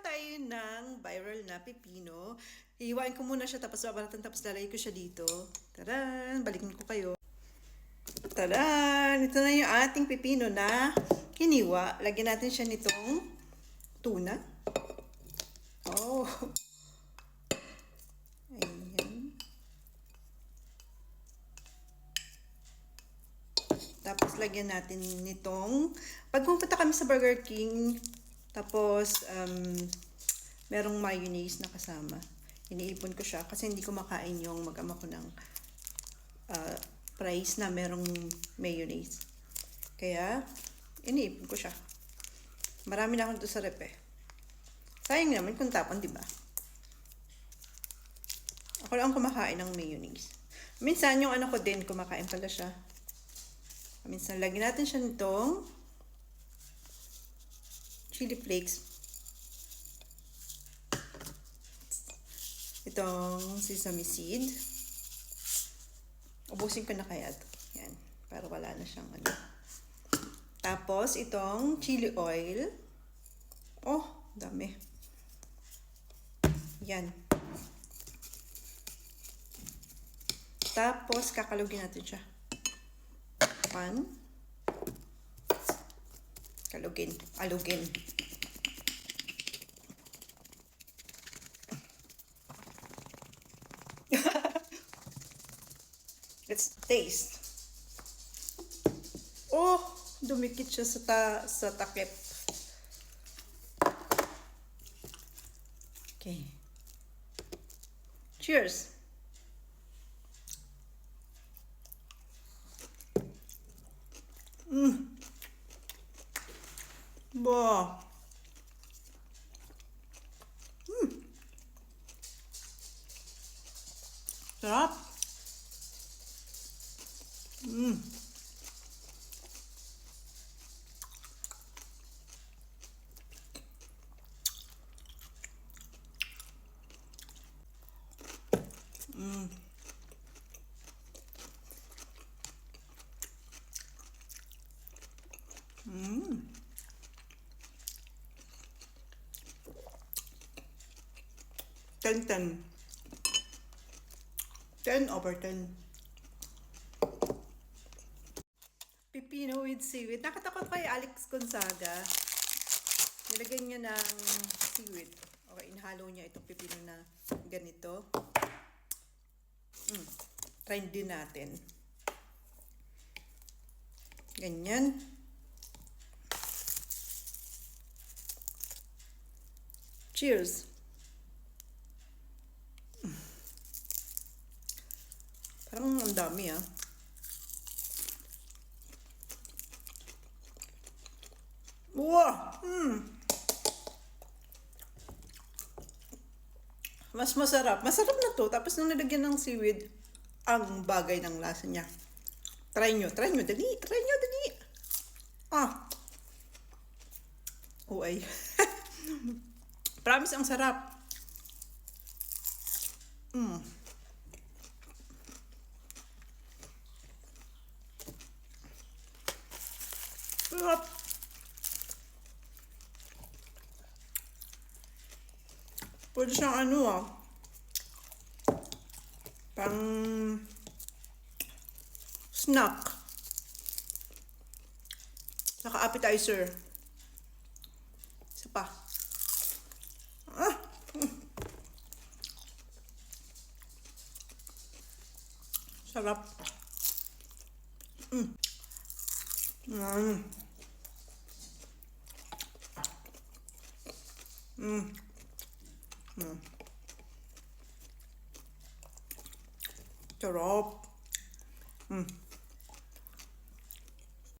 tayo ng viral na pipino. Iiwain ko muna siya tapos babalatan tapos lalagay ko siya dito. Taran! Balikin ko kayo. Taran! Ito na yung ating pipino na hiniwa. Lagyan natin siya nitong tuna. Oh! Ayan. Tapos, lagyan natin nitong, pag pumunta kami sa Burger King, tapos, um, merong mayonnaise na kasama. Iniipon ko siya kasi hindi ko makain yung mag-ama ko ng uh, fries na merong mayonnaise. Kaya, iniipon ko siya. Marami na akong doon sa rep eh. Sayang naman kung tapon, di ba? Ako lang kumakain ng mayonnaise. Minsan, yung ano ko din, kumakain pala siya. Minsan, lagyan natin siya nitong chili flakes. Itong sesame seed. Ubusin ko na kaya ito. Yan. Para wala na siyang ano. Tapos, itong chili oil. Oh, dami. Yan. Tapos, kakalugin natin siya. One. Kalugin. Alugin. Let's taste. Oh, dumikit siya sa ta sa takip. Okay. Cheers. 뭐. 음. 드랍. 음. 음. 음. 10, 10. 10 over 10. Pipino with seaweed. Nakatakot kay Alex Gonzaga. Nilagyan niya ng seaweed. Okay, inhalo niya itong pipino na ganito. Mm, trend din natin. Ganyan. Cheers! Ang dami ah. Wow! Mm. Mas masarap. Masarap na to. Tapos nung nilagyan ng seaweed, ang bagay ng lasa niya. Try nyo. Try nyo. Dali. Try nyo. Dali. Ah. Oh ay. Promise ang sarap. Mm. Sarap. Pwede siyang ano ah. Pang snack. Saka appetizer. Isa pa. Ah. Sarap. Mm. Mm. Mm. Mm. Sarap. Mm.